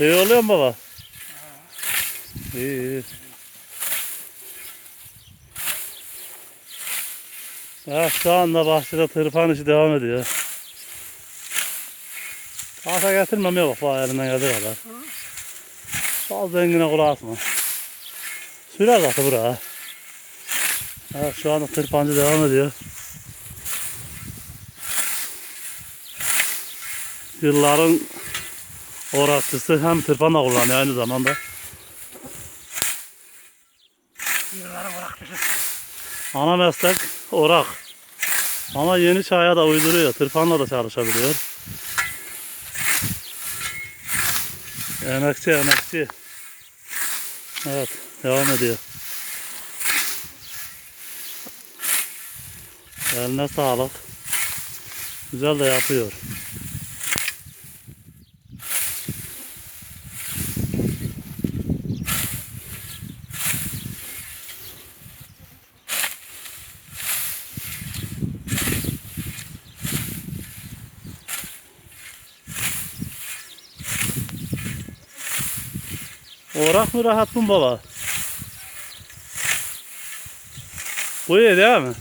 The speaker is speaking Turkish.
İyi oluyor mu baba? İyi iyi. Evet şu anda bahçede tırpan işi devam ediyor. Kasa getirmemeye bak bana elinden geldiği kadar. Fazla zengine kulak asma. Sürer zaten buraya. Evet şu anda tırpancı devam ediyor. Yılların orakçısı hem tırpan da kullanıyor aynı zamanda. Yılları bıraktık. Ana meslek orak. Ama yeni çaya da uyduruyor. Tırpanla da çalışabiliyor. Emekçi emekçi. Evet devam ediyor. Eline sağlık. Güzel de yapıyor. Orak mı rahat mı baba? Bu iyi değil mi?